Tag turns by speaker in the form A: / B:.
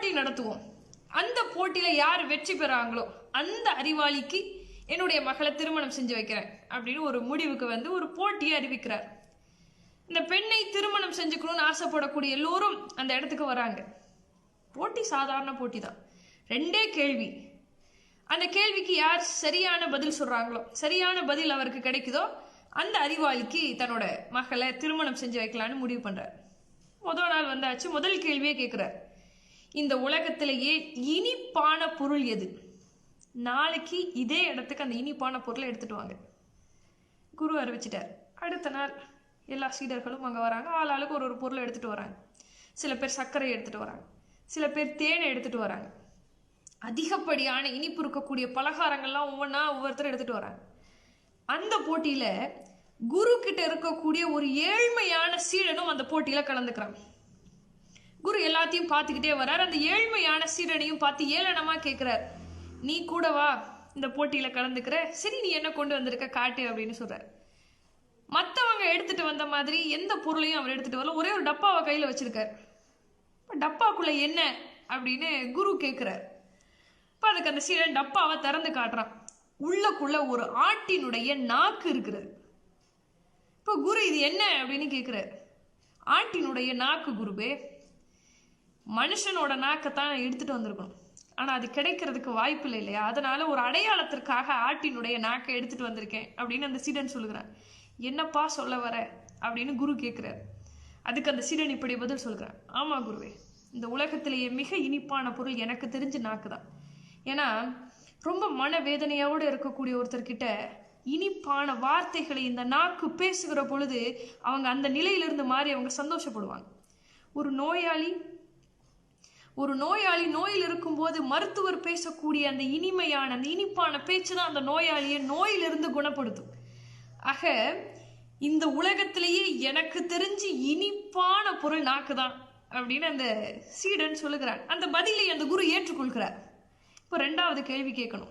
A: போட்டி நடத்துவோம். அந்த போட்டியில யார் வெற்றி பெறாங்களோ அந்த அறிவாளிக்கு என்னுடைய மகளை திருமணம் செஞ்சு வைக்கிறேன் அப்படின்னு ஒரு முடிவுக்கு வந்து ஒரு போட்டியை அறிவிக்கிறார். இந்த பெண்ணை திருமணம் செஞ்சுக்கணும்னு ஆசைப்படக்கூடிய எல்லோரும் அந்த இடத்துக்கு வராங்க. போட்டி சாதாரண போட்டி தான் ரெண்டே கேள்வி. அந்த கேள்விக்கு யார் சரியான பதில் சொல்றாங்களோ சரியான பதில் அவருக்கு கிடைக்குதோ அந்த அறிவாளிக்கு தன்னோட மகளை திருமணம் செஞ்சு வைக்கலான்னு முடிவு பண்றார். முதல் நாள் வந்தாச்சு முதல் கேள்வியே கேட்குறாரு இந்த உலகத்திலேயே இனிப்பான பொருள் எது? நாளைக்கு இதே இடத்துக்கு அந்த இனிப்பான பொருளை எடுத்துட்டு வாங்க. குரு அறிவிச்சிட்டார். அடுத்த நாள் எல்லா சீடர்களும் அங்கே வராங்க. ஆள் ஆளுக்கு ஒரு ஒரு பொருளை எடுத்துட்டு வராங்க. சில பேர் சர்க்கரை எடுத்துட்டு வராங்க. சில பேர் தேனை எடுத்துட்டு வராங்க. அதிகப்படியான இனிப்பு இருக்கக்கூடிய பலகாரங்கள்லாம் ஒவ்வொன்றா ஒவ்வொருத்தரும் எடுத்துட்டு வராங்க. அந்த போட்டியில குரு கிட்ட இருக்கக்கூடிய ஒரு ஏழ்மையான சீடனும் அந்த போட்டியில கலந்துக்கிறான் குரு எல்லாத்தையும் பார்த்துக்கிட்டே வர்றார். அந்த ஏழ்மையான சீரனையும் பார்த்து ஏளனமா கேட்கிறார் நீ கூட வா இந்த போட்டியில கலந்துக்கிற. சரி நீ என்ன கொண்டு வந்திருக்க? காட்டு அப்படின்னு சொல்றார். மற்றவங்க எடுத்துட்டு வந்த மாதிரி எந்த பொருளையும் அவர் எடுத்துட்டு வரல. ஒரே ஒரு டப்பாவை கையில வச்சிருக்கார். இப்போ டப்பாக்குள்ள என்ன? அப்படின்னு குரு கேட்கிறார் இப்ப அதுக்கு அந்த சீரன் டப்பாவை திறந்து காட்டுறான். உள்ளக்குள்ள ஒரு ஆட்டினுடைய நாக்கு இருக்கிறது இப்ப குரு இது என்ன? அப்படின்னு கேட்கிறார் ஆட்டினுடைய நாக்கு குருவே மனுஷனோட நாக்கத்தான் எடுத்துட்டு வந்திருக்கணும். ஆனா அது கிடைக்கிறதுக்கு வாய்ப்பு இல்லை இல்லையா? அதனால ஒரு அடையாளத்திற்காக ஆட்டினுடைய நாக்கை எடுத்துட்டு வந்திருக்கேன் அப்படின்னு அந்த சீடன் சொல்லுகிறான் என்னப்பா சொல்ல வர? அப்படின்னு குரு கேட்கிறார். அதுக்கு அந்த சீடன் இப்படி பதில் சொல்கிறான் ஆமாம் குருவே இந்த உலகத்திலேயே மிக இனிப்பான பொருள் எனக்கு தெரிஞ்ச நாக்கு தான் ஏன்னா ரொம்ப மன வேதனையோடு இருக்கக்கூடிய ஒருத்தர்கிட்ட இனிப்பான வார்த்தைகளை இந்த நாக்கு பேசுகிற பொழுது அவங்க அந்த நிலையிலிருந்து மாறி அவங்க சந்தோஷப்படுவாங்க. ஒரு நோயாளி ஒரு நோயாளி நோயில் இருக்கும்போது மருத்துவர் பேசக்கூடிய அந்த இனிமையான அந்த இனிப்பான பேச்சு தான் அந்த நோயாளியை நோயிலிருந்து குணப்படுத்தும். ஆக இந்த உலகத்திலேயே எனக்கு தெரிஞ்சு இனிப்பான பொருள் நாக்கு தான் அப்படின்னு அந்த சீடன் சொல்லுகிறார். அந்த பதிலை அந்த குரு ஏற்றுக்கொள்கிறார். இப்போ ரெண்டாவது கேள்வி கேட்கணும்.